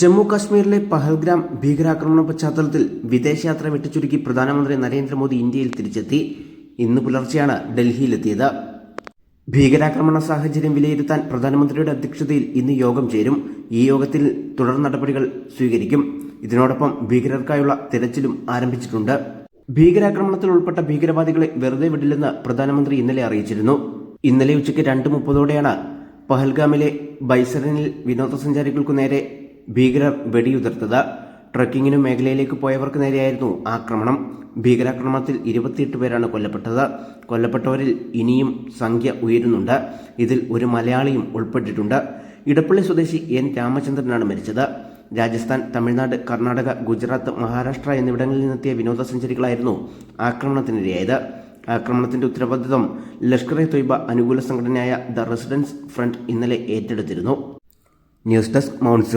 ജമ്മു കാശ്മീരിലെ പഹൽഗ്രാം ഭീകരാക്രമണ പശ്ചാത്തലത്തിൽ വിദേശയാത്ര വെട്ടിച്ചുരുക്കി പ്രധാനമന്ത്രി നരേന്ദ്രമോദി ഇന്ത്യയിൽ തിരിച്ചെത്തി. ഇന്ന് പുലർച്ചെയാണ് ഡൽഹിയിലെത്തിയത്. ഭീകരാക്രമണ സാഹചര്യം വിലയിരുത്താൻ പ്രധാനമന്ത്രിയുടെ അധ്യക്ഷതയിൽ ഇന്ന് യോഗം ചേരും. ഈ യോഗത്തിൽ തുടർ നടപടികൾ സ്വീകരിക്കും. ഇതിനോടൊപ്പം ഭീകരർക്കായുള്ള തിരച്ചിലും ആരംഭിച്ചിട്ടുണ്ട്. ഭീകരാക്രമണത്തിൽ ഉൾപ്പെട്ട ഭീകരവാദികളെ വെറുതെ വിടില്ലെന്ന് പ്രധാനമന്ത്രി ഇന്നലെ അറിയിച്ചിരുന്നു. ഇന്നലെ ഉച്ചയ്ക്ക് രണ്ട് മുപ്പതോടെയാണ് പഹൽഗാമിലെ ബൈസറിനിൽ വിനോദസഞ്ചാരികൾക്കു നേരെ ഭീകരർ വെടിയുതിർത്തത് ട്രക്കിങ്ങിനും മേഖലയിലേക്ക് പോയവർക്ക് നേരെയായിരുന്നു ആക്രമണം. ഭീകരാക്രമണത്തിൽ ഇരുപത്തിയെട്ട് പേരാണ് കൊല്ലപ്പെട്ടത്. കൊല്ലപ്പെട്ടവരിൽ ഇനിയും സംഖ്യ ഉയരുന്നുണ്ട്. ഇതിൽ ഒരു മലയാളിയും ഉൾപ്പെട്ടിട്ടുണ്ട്. ഇടപ്പള്ളി സ്വദേശി എൻ രാമചന്ദ്രനാണ് മരിച്ചത്. രാജസ്ഥാൻ തമിഴ്നാട് കർണാടക ഗുജറാത്ത് മഹാരാഷ്ട്ര എന്നിവിടങ്ങളിൽ നിന്നെത്തിയ വിനോദസഞ്ചാരികളായിരുന്നു ആക്രമണത്തിനിരയായത്. ആക്രമണത്തിന്റെ ഉത്തരവാദിത്വം ലഷ്കർ എ തൊയ്ബ അനുകൂല സംഘടനയായ ദ റെസിഡൻസ് ഫ്രണ്ട് ഇന്നലെ ഏറ്റെടുത്തിരുന്നു. News desk mount